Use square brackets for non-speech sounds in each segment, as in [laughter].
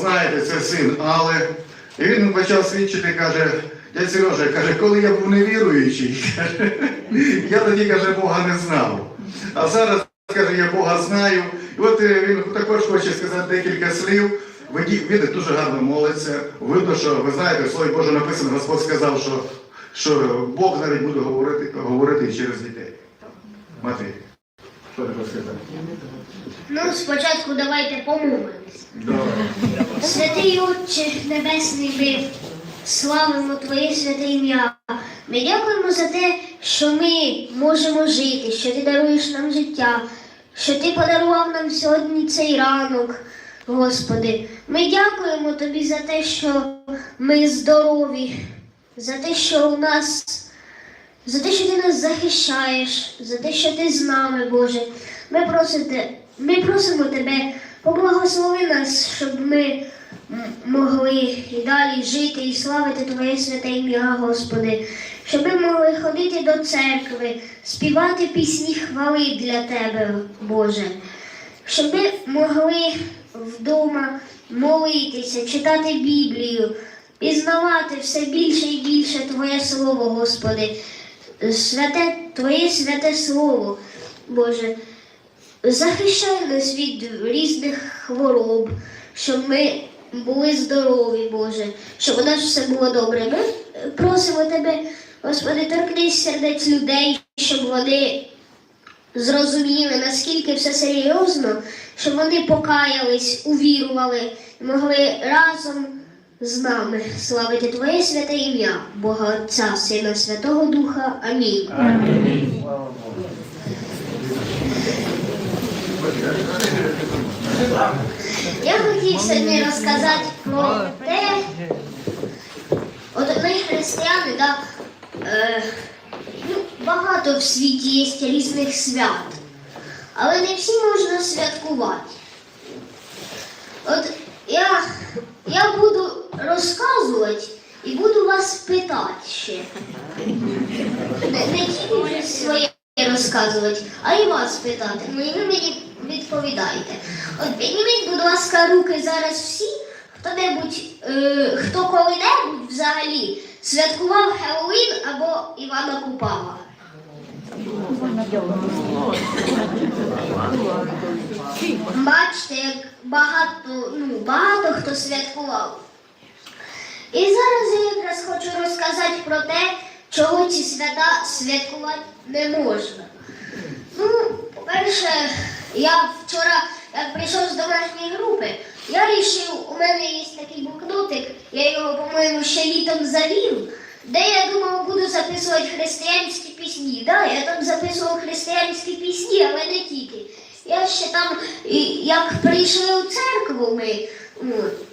знаєте, це син Але. Він почав свідчити, каже, дядь Сережа, каже, коли я був невіруючий, каже, я тоді, каже, Бога не знав. А зараз, каже, я Бога знаю. І от е, він також хоче сказати декілька слів. Він дуже гарно молиться. Видно, що ви знаєте, в Слові Боже написано, Господь сказав, що, що Бог навіть буде говорити, говорити через дітей. Матвій. Що ти хочеш? Ну, спочатку давайте помолимось. Святий Отче Небесний, ми славимо Твоє святе ім'я. Ми дякуємо за те, що ми можемо жити, що ти даруєш нам життя, що ти подарував нам сьогодні цей ранок, Господи. Ми дякуємо Тобі за те, що ми здорові, за те, що у нас, за те, що ти нас захищаєш, за те, що ти з нами, Боже. Ми просимо, ми просимо Тебе, поблагослови нас, щоб ми могли і далі жити і славити Твоє святе ім'я, Господи, щоб ми могли ходити до церкви, співати пісні хвали для Тебе, Боже, щоб ми могли вдома молитися, читати Біблію, пізнавати все більше і більше Твоє Слово, Господи, святе, Твоє святе Слово, Боже. Захищай нас від різних хвороб, щоб ми були здорові, Боже, щоб у нас все було добре. Ми просимо Тебе, Господи, торкнись сердець людей, щоб вони зрозуміли, наскільки все серйозно, щоб вони покаялись, увірували могли разом з нами славити Твоє святе ім'я, Бога Отця, Сина Святого Духа. Амінь. Я хотів сьогодні розказати про те, от ми християни, да, е, ну, багато в світі є різних свят, але не всі можна святкувати. От я, я буду розказувати і буду вас питати ще. Не, не тільки своє розказувати, а й вас питати. Ну і ви мені відповідаєте. От підніміть, будь ласка, руки зараз всі, хто-небудь, е, хто коли-небудь взагалі святкував Хеллоуін або Івана Купала. Бачите, як багато, ну, багато хто святкував. І зараз я якраз хочу розказати про те, чого ці свята святкувати не можна. Ну, по-перше, я вчора, як прийшов з домашньої групи, я вирішив, у мене є такий блокнотик, я його, по-моєму, ще літом завів, де я думав, буду записувати християнські пісні. Да, я там записував християнські пісні, але не тільки. Я ще там, як прийшли у церкву ми, от,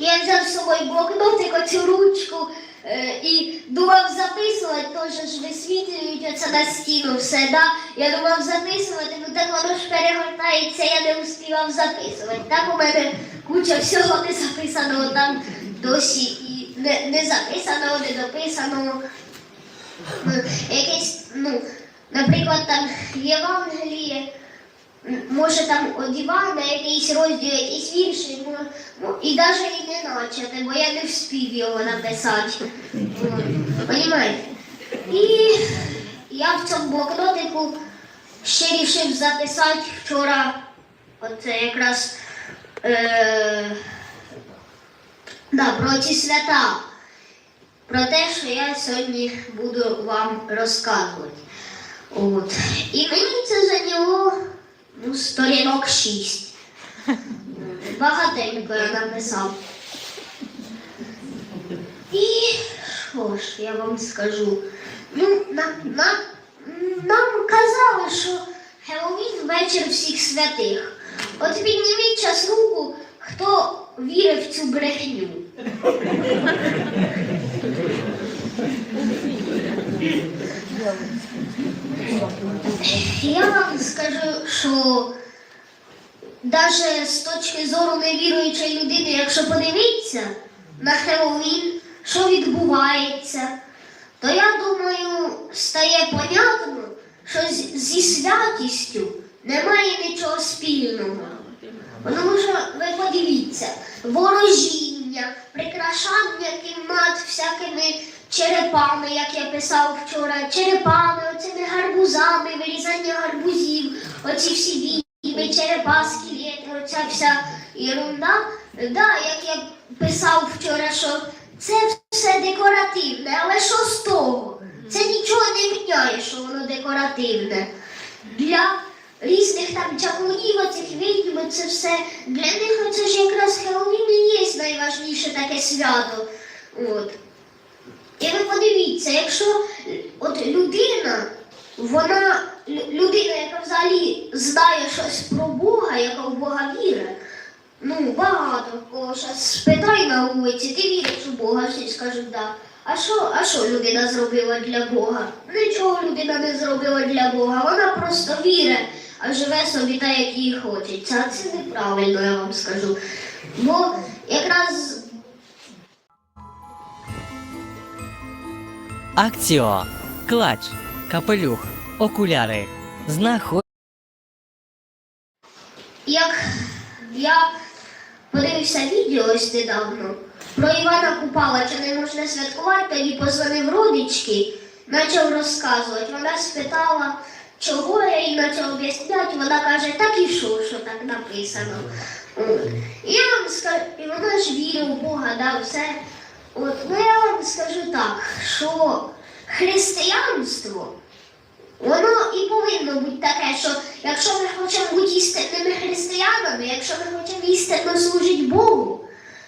я взяв з собою блокнотик, оцю ручку е, і думав записувати, теж ж висвітлюють оце на стіну все. Да? Я думав записувати, ну так воно ж перегортається, я не успівав записувати. Так у мене куча всього не записаного там досі і не, не записаного, не дописаного. Ну, Якесь, ну, наприклад, там Євангеліє. Може там от Івана якийсь розділ, якісь вірші, і навіть і не начати, бо я не вспів його написати. Понімаєте? І я в цьому блокнотику ще рішив записати вчора, оце якраз е, да, про ці свята, про те, що я сьогодні буду вам розказувати. От. І мені це зайняло ну, сторінок шість. Багатенько я написав. І що ж я вам скажу? Ну, на, на, нам казали, що Хеллоуін вечір всіх святих. От підніміть час руку, хто вірив в цю брехню. Я вам скажу, що навіть з точки зору невіруючої людини, якщо подивитися на Хеллоуін, що відбувається, то я думаю, стає понятно, що зі святістю немає нічого спільного. Тому що ви подивіться, ворожіння, прикрашання кімнат всякими черепами, як я писав вчора, черепами, оцими гарбузами, вирізання гарбузів, оці всі відьми, черепа, скелети, оця вся ерунда. Да, як я писав вчора, що це все декоративне, але що з того? Це нічого не міняє, що воно декоративне. Для різних там чаклунів, оцих відьм, це все. Для них це ж якраз Хеллоуін і є найважніше таке свято. От. І ви подивіться, якщо е, от людина, вона людина, яка взагалі знає щось про Бога, яка в Бога вірить, ну багато кого зараз спитай на вулиці, ти віриш у Бога, всі скажуть да. А що, а що людина зробила для Бога? Нічого людина не зробила для Бога, вона просто вірить, а живе собі так, як їй хочеться. А це неправильно, я вам скажу. Бо якраз Акціо, клач, капелюх, окуляри. Знаход... як я подивився відео ось недавно про Івана Купала, чи не можна святкувати, тоді позвонив родички, почав розказувати. Вона спитала, чого я їй почав об'ясняти. Вона каже, так і що, що так написано. Я вам скажу, і вона ж вірить в Бога, да, все. От, ну я вам скажу так, що християнство. Воно і повинно бути таке, що якщо ми хочемо бути істинними християнами, якщо ми хочемо істинно служити Богу,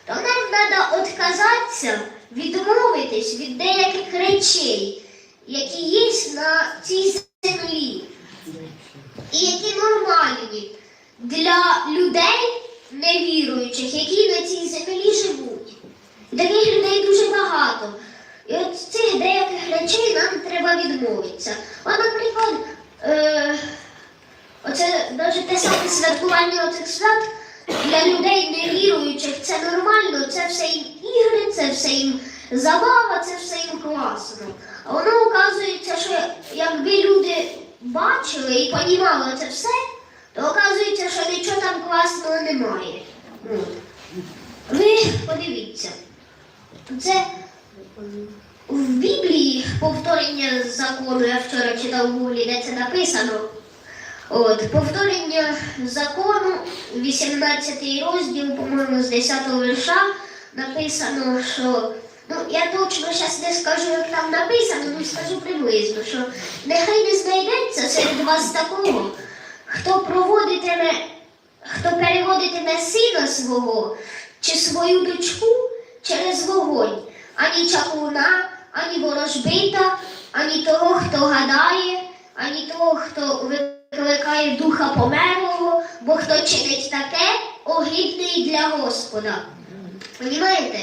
то нам треба відказатися, відмовитись від деяких речей, які є на цій землі, і які нормальні для людей невіруючих, які на цій землі живуть. І таких людей дуже багато. І от з цих деяких речей нам треба відмовитися. От, наприклад, е, оце навіть те саме святкування оцих свят для людей невіруючих це нормально, це все їм ігри, це все їм забава, це все їм класно. А воно оказується, що якби люди бачили і понімали це все, то оказується, що нічого там класного немає. От. Ви подивіться. Це в Біблії повторення закону, я вчора читав в Гуглі, де це написано. От, повторення закону, 18 розділ, по-моєму, з 10 вірша, написано, що. Ну, я точно зараз не скажу, як там написано, ну скажу приблизно, що нехай не знайдеться серед вас такого, хто проводитиме, хто переводитиме сина свого чи свою дочку через вогонь, ані чаклуна, ані ворожбита, ані того, хто гадає, ані того, хто викликає духа померлого, бо хто чинить таке, огидний для Господа. Понімаєте?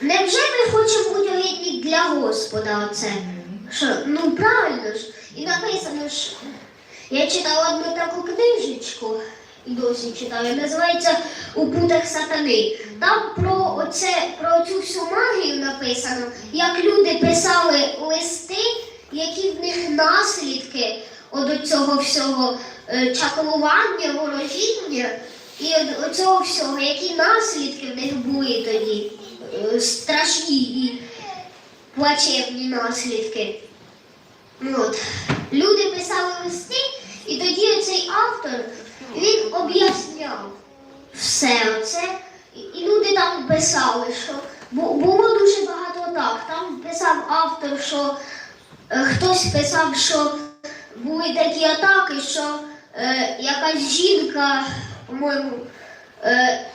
Невже ми хочемо бути огидні для Господа оце? Що, ну правильно ж. І написано ж, я читала одну таку книжечку, досі читаю, називається У путах сатани. Там про оце, про цю всю магію написано, як люди писали листи, які в них наслідки от цього всього е, чаклування, ворожіння і от оцього всього, які наслідки в них були тоді, е, страшні і плачевні наслідки. От. Люди писали листи, і тоді цей автор він об'ясняв все це. І, люди там писали, що було дуже багато так. Там писав автор, що е, хтось писав, що були такі атаки, що е, якась жінка, по-моєму, е,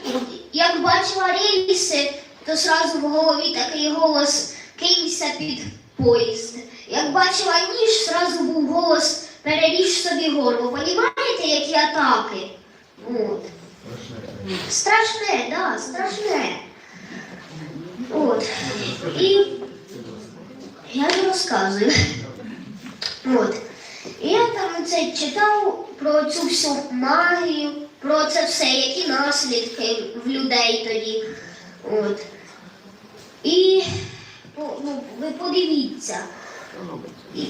як бачила рельси, то зразу в голові такий голос кинься під поїзд. Як бачила ніж, зразу був голос переріж собі горло. Понімаєте, які атаки? От. Страшне, да, страшне. От. І я ж розказую. От. І я там це читав про цю всю магію, про це все, які наслідки в людей тоді. От. І ну, ну, ви подивіться,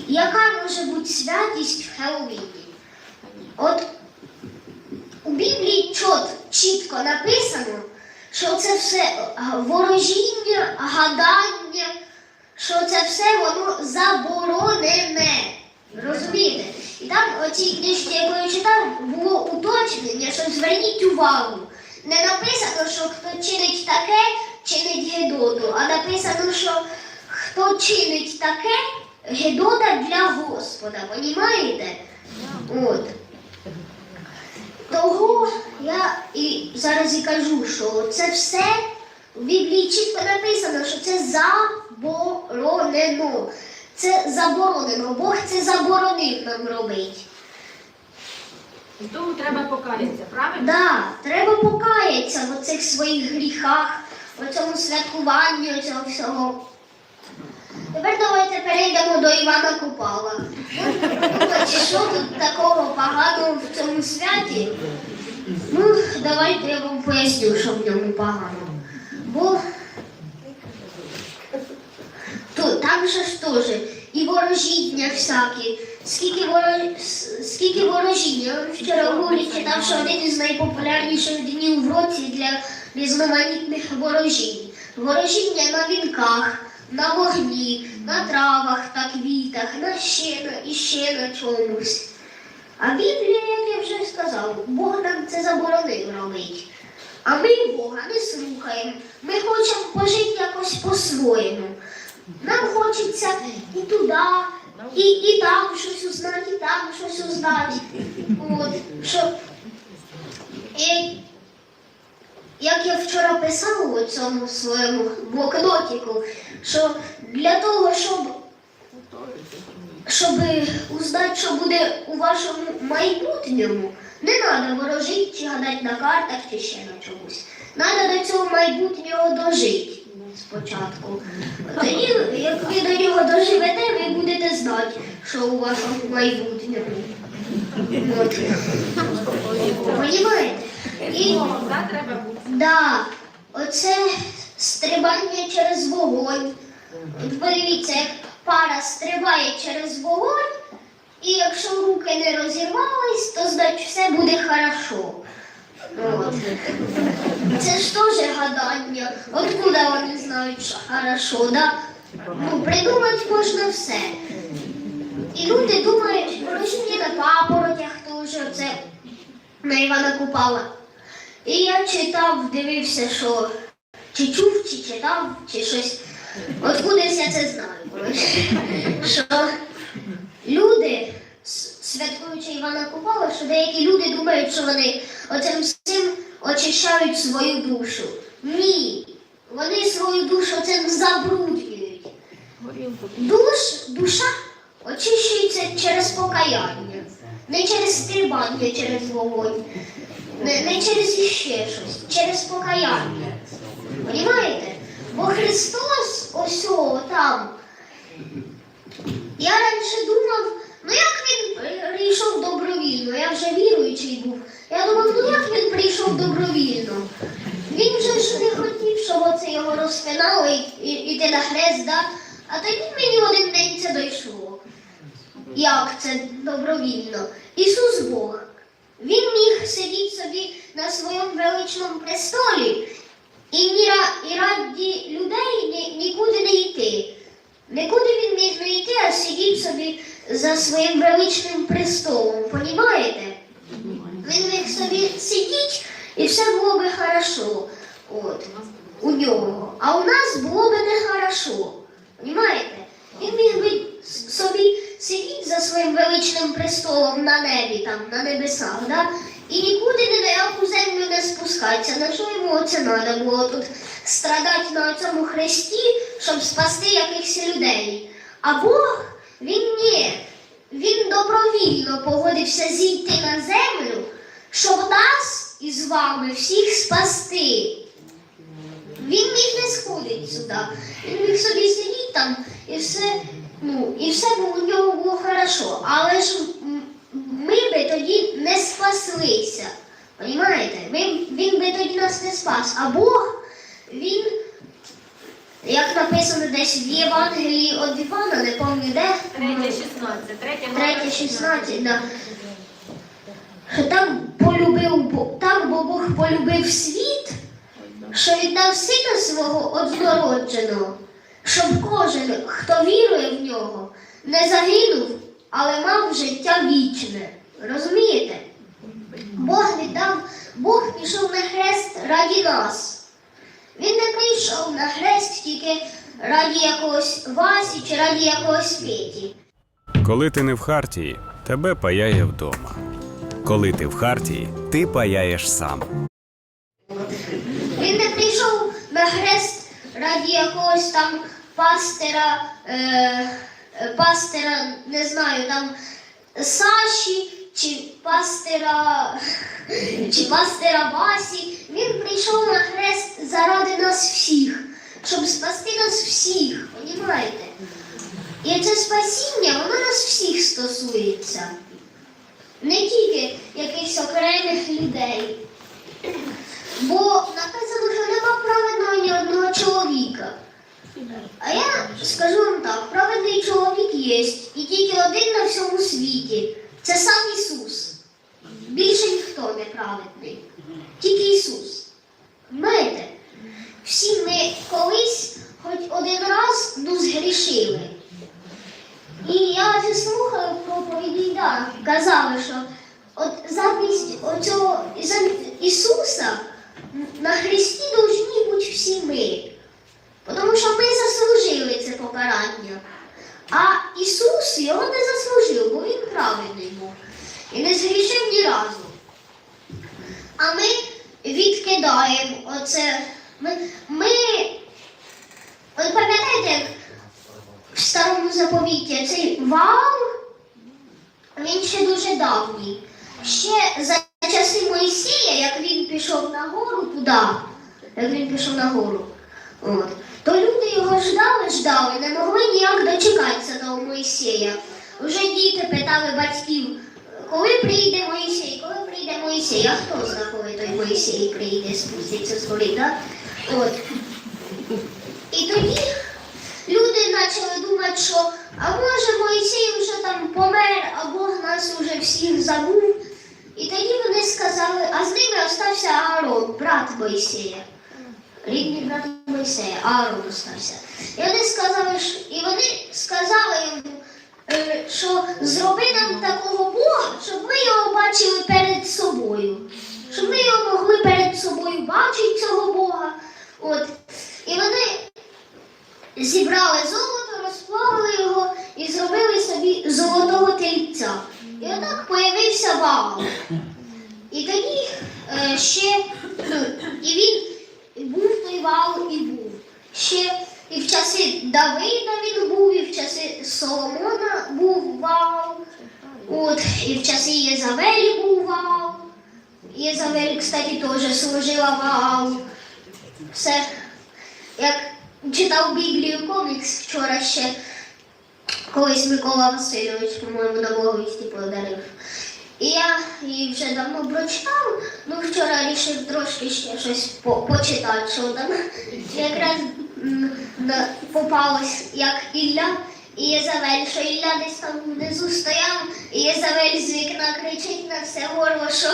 яка може бути святість в Хеллоуіні? От у Біблії чот, чітко написано, що це все е, ворожіння, гадання, що це все воно заборонене. Розумієте? І там у цій книжці, яку я читав, було уточнення, що зверніть увагу. Не написано, що хто чинить таке, чинить Гедоту, а написано, що хто чинить таке, Гедота для Господа. Понімаєте? От. Того я і зараз і кажу, що це все в Біблії чітко написано, що це заборонено. Це заборонено. Бог це заборонив нам робити. Тому треба покаятися, правильно? Да, треба покаятися в оцих своїх гріхах, в цьому святкуванні цього всього. Тепер давайте перейдемо до Івана Купала. Ви що тут такого поганого в цьому святі? Ну, давайте я вам поясню, що в ньому погано. Бо то, там же ж теж і ворожіння всякі. Скільки, воро... скільки ворожіння. Вчора в гуглі читав, що один із найпопулярніших днів в році для різноманітних ворожінь. Ворожіння на вінках, на вогні, на травах та квітах, на ще і ще на чомусь. А Біблія, як я вже сказав, Бог нам це заборонив робити. А ми Бога не слухаємо. Ми хочемо пожити якось по-своєму. Нам хочеться і туди, і, і там щось узнати, і там щось узнати. От, що, і, як я вчора писав у цьому своєму блокнотику, що для того, щоб щоб узнати, що буде у вашому майбутньому, не треба ворожити чи гадати на картах чи ще на чомусь. Треба до цього майбутнього дожити спочатку. Тоді, як ви до нього доживете, ви будете знати, що у вашому майбутньому. От. Понімаєте? І Да. Да, оце стрибання через вогонь. Подивіться, як пара стрибає через вогонь, і якщо руки не розірвались, то значить все буде хорошо. От. Це ж теж гадання. Откуда вони знають, що хорошо, да? Ну, придумати можна все. І люди думають, ворожіння на папоротях теж оце на Івана Купала. І я читав, дивився, що чи чув, чи читав, чи щось. Откудись я це знаю. Що люди, святкуючи Івана Купала, що деякі люди думають, що вони оцим всім очищають свою душу. Ні. Вони свою душу цим забруднюють. Душ, душа очищується через покаяння, не через стрибання через вогонь, не, не через іще щось, через покаяння. Понімаєте? Бо Христос ось там. Я раніше думав, ну як він прийшов добровільно, я вже віруючий був. Я думав, ну як він прийшов добровільно? Він же ж не хотів, щоб оце його розпинало і, іти на хрест, да? а тоді мені один день це дійшло. Як це добровільно? Ісус Бог. Він міг сидіти собі на своєму величному престолі і, ні, і раді людей ні, нікуди не йти. Нікуди він міг не йти, а сидіти собі за своїм величним престолом. Понімаєте? Він міг собі сидіти і все було би хорошо. От, у нього. А у нас було би не хорошо. Понімаєте? Він міг би собі сидіти за своїм величним престолом на небі, там, на небесах, да? І нікуди ні на яку землю не спускатися. На що йому це треба було тут страдати на цьому хресті, щоб спасти якихось людей. А Бог, він ні. Він добровільно погодився зійти на землю, щоб нас із вами всіх спасти. Він міг не сходити сюди. Він міг собі сидіти там і все, ну, і все у нього було хорошо. Але ж ми би тоді не спаслися. Понімаєте? Він би тоді нас не спас. А Бог, він, як написано десь в Євангелії від Івана, не пам'ятаю де. Третє 16. Третє, Третє 16, да. що так полюбив так, бо Бог полюбив світ, що віддав сина свого однородженого, щоб кожен, хто вірує в нього, не загинув, але мав життя вічне. Розумієте? Бог віддав, Бог пішов на хрест раді нас. Він не прийшов на хрест тільки раді якогось Васі чи раді якогось Петі. Коли ти не в хартії, тебе паяє вдома. Коли ти в хартії, ти паяєш сам. Він не прийшов на хрест раді якогось там пастира, е, е, пастира, не знаю, там Саші чи пастира, чи пастира Васі. Він прийшов на хрест заради нас всіх, щоб спасти нас всіх, понімаєте? І це спасіння, воно нас всіх стосується. Не тільки якихось окремих людей. Бо написано, що нема праведного ні одного чоловіка. А я скажу вам так, праведний чоловік є, і тільки один на всьому світі. Це сам Ісус. Більше ніхто не праведний. Тільки Ісус. Знаєте, всі ми колись хоч один раз ну, згрішили. І я вже слухаю проповіді, да, казали, що от замість оцього Ісуса на Христі повинні бути всі ми. Тому що ми заслужили це покарання. А Ісус його не заслужив, бо він праведний був. І не згрішив ні разу. А ми відкидаємо оце. Ми, ми от пам'ятаєте, як в старому заповіті цей вал, він ще дуже давній. Ще за часи Моїсія, як він пішов на гору туди, як він пішов на гору, от, то люди його ждали, ждали, не могли ніяк дочекатися того Моїсея. Вже діти питали батьків, коли прийде Моїсей, коли прийде Моїсей, а хто знає, коли той Моїсей прийде, спуститься з гори, так? От. І тоді люди почали думати, що а може Моїсей вже там помер, а Бог нас уже всіх забув. І тоді вони сказали, а з ними остався Аарон, брат Моїсея. Рідний брат Моїсея, Аарон остався. І вони сказали, і вони сказали йому, е, що зроби нам такого Бога, щоб ми його бачили перед собою. Щоб ми його могли перед собою бачити, цього Бога. От. І вони зібрали золото, розплавили його і зробили собі золотого тельця. І отак появився Ваал. І тоді е, ще ну, і він і був той Ваал і був. Ще і в часи Давида він був, і в часи Соломона був Ваал. От, і в часи Єзавелі був Ваал. Єзавель, кстати, теж служила Ваалу. Все як читав Біблію комікс вчора ще колись Микола Васильович, по-моєму, на благовісті подарив. І я її вже давно прочитав, ну вчора вирішив трошки ще щось по- почитати, що там якраз попалось, як Ілля і Єзавель, що Ілля десь там внизу стояв, і Єзавель з вікна кричить на все горло, що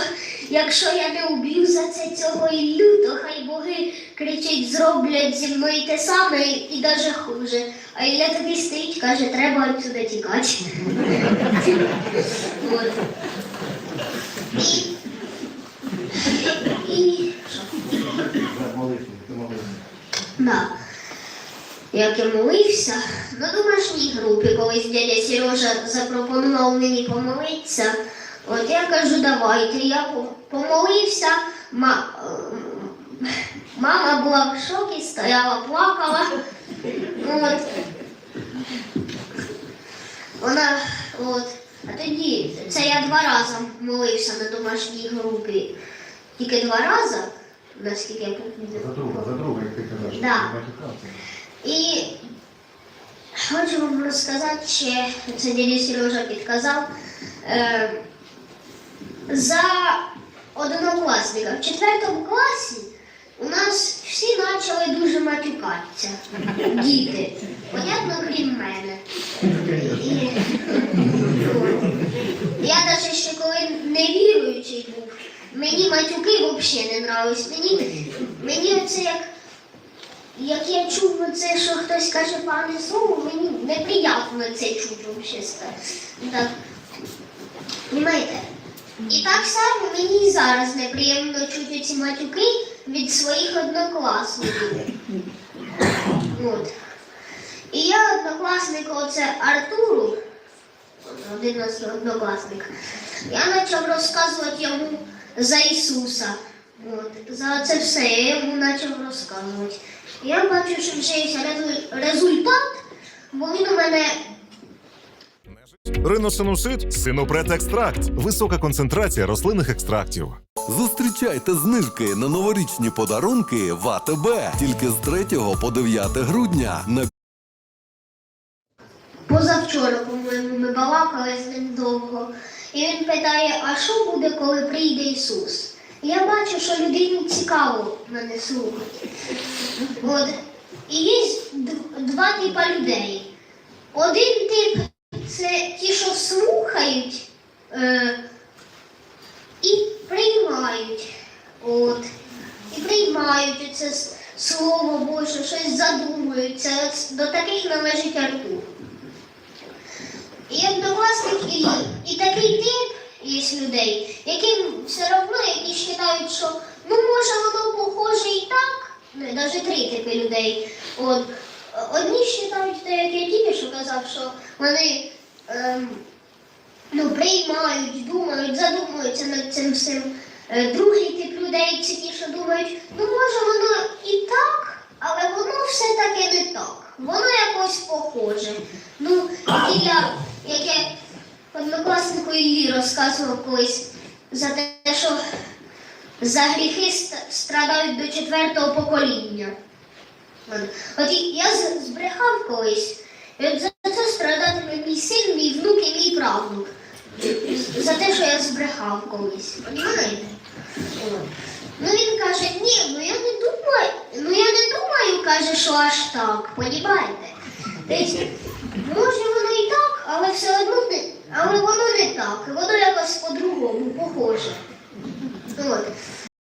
якщо я не уб'ю за це цього Іллю, то хай боги кричить, зроблять зі мною те саме і, даже хуже. А Ілля такий стоїть, каже, треба відсюди тікати. [laughs] Да. Як я молився на домашній групі, колись дядя Сережа запропонував мені помолитися. От я кажу, давайте. Я помолився. Ма- мама була в шокі, стояла, плакала. От. Вона, от. А тоді, це я два рази молився на домашній групі. Тільки два рази, наскільки я. За друга, за друга, як ти казав. Да. І хочу вам розказати ще, це дядя Сережа підказав, е, за однокласника. В четвертому класі у нас всі почали дуже матюкатися. Діти. Понятно, крім мене. І, я навіть ще коли невіруючий був, мені матюки взагалі не нравились. Мені, мені оце як, як я чув це, що хтось каже пане слово, мені неприємно це чути взагалі. Так. Понимаєте? І так само мені зараз неприємно чути ці матюки від своїх однокласників. От. І я однокласнику оце Артуру, один наш однокласник, я почав розказувати йому за Ісуса. От. За це все я йому почав розказувати. Я бачу, що вже є результат, бо він у мене Риносинусит синопред екстракт. Висока концентрація рослинних екстрактів. Зустрічайте знижки на новорічні подарунки в АТБ тільки з 3 по 9 грудня на Позавчора, по-моєму, ми балакали з ним довго. І він питає, а що буде, коли прийде Ісус? Я бачу, що людині цікаво мене слухати. І є два типа людей. Один тип це ті, що слухають е, і приймають. От. І приймають це слово Боже, щось задумуються. До таких належить Артур. І однокласник і, і такий тип є людей, яким все одно, які вважають, що ну може воно похоже і так, ну, навіть три типи людей. От. Одні вважають, як я тільки що казав, що вони ем, ну, приймають, думають, задумуються над цим всім. Е, Другий тип людей що думають, ну може воно і так, але воно все-таки не так. Воно якось похоже. Ну, я, як я однокласнику Іллі розказував колись за те, що за гріхи страдають до четвертого покоління. От, я збрехав колись, і от за це страдатиме мій син, мій внук і мій правнук. За те, що я збрехав колись. Понімаєте? Ну він каже, ні, ну я не думаю, ну я не думаю, каже, що аж так, понімаєте? Тобто, може воно і так, але все одно не, але воно не так, воно якось по-другому похоже.